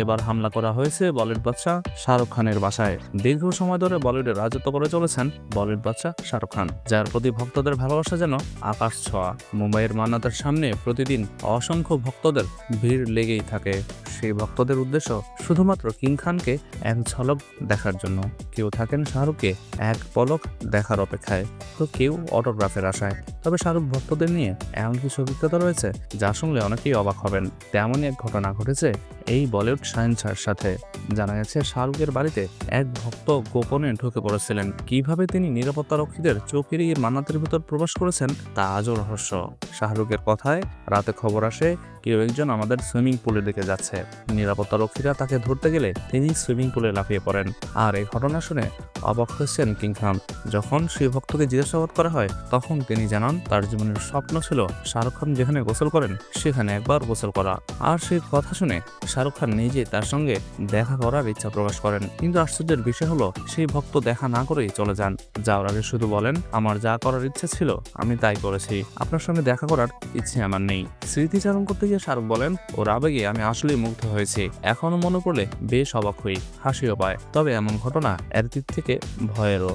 এবার হামলা করা হয়েছে বলিউড বাদশাহ শাহরুখ খানের বাসায়। দীর্ঘ সময় ধরে বলিউডে রাজত্ব করে চলেছেন বলিউড বাদশাহ শাহরুখ খান, যার প্রতি ভক্তদের ভালোবাসা যেন আকাশ ছোঁয়া। মুম্বাইয়ের মান্নাতের সামনে প্রতিদিন অসংখ্য ভক্তদের ভিড় লেগেই থাকে। সেই ভক্তদের উদ্দেশ্য শুধুমাত্র কিং খানকে এক ঝলক দেখার জন্য। কেউ থাকেন শাহরুখকে এক পলক দেখার অপেক্ষায়, তো কেউ অটোগ্রাফের আশায়। তবে শাহরুখ ভক্তদের নিয়ে এমন কিছু অভিজ্ঞতা রয়েছে যা শুনলে অনেকেই অবাক হবেন। তেমনই এক ঘটনা ঘটেছে এই বলিউড সায়েন্সার সাথে। জানা গেছে, শাহরুখের বাড়িতে এক ভক্ত গোপনে ঢুকে পড়েছিলেন। কীভাবে তিনি নিরাপত্তা রক্ষীদের চোখ এড়িয়ে মান্নাতের ভিতর প্রবেশ করেছেন, তা আজও রহস্য। শাহরুখের কথায় রাতে খবর আসে, কেউ একজন আমাদের সুইমিং পুলের দিকে যাচ্ছে। নিরাপত্তা রক্ষীরা তাকে ধরতে গেলে তিনি সুইমিং পুলে লাফিয়ে পড়েন। আর এই ঘটনা শুনে অবাক হয়েছেন কিং খান। যখন সেই ভক্তকে জিজ্ঞাসাবাদ করা হয়, তখন তিনি জানান, তার জীবনের স্বপ্ন ছিল শাহরুখ খান যেখানে গোসল করেন, সেখানে একবার গোসল করা। আর সেই কথা শুনে শাহরুখ খান নিজে তার সঙ্গে দেখা করার ইচ্ছা প্রকাশ করেন। কিন্তু আশ্চর্যের বিষয় হলো, সেই ভক্ত দেখা না করেই চলে যান। যাওয়ার আগে শুধু বলেন, আমার যা করার ইচ্ছে ছিল, আমি তাই করেছি। আপনার সঙ্গে দেখা করার ইচ্ছে আমার নেই। স্মৃতিচারণ করতে গিয়ে শাহরুখ বলেন, ওর আবেগে আমি আসলেই মুগ্ধ হয়েছি। এখনও মনে পড়লে বেশ অবাক হই, হাসিও পায়। তবে এমন ঘটনা এর দিক থেকে ভয়েরও।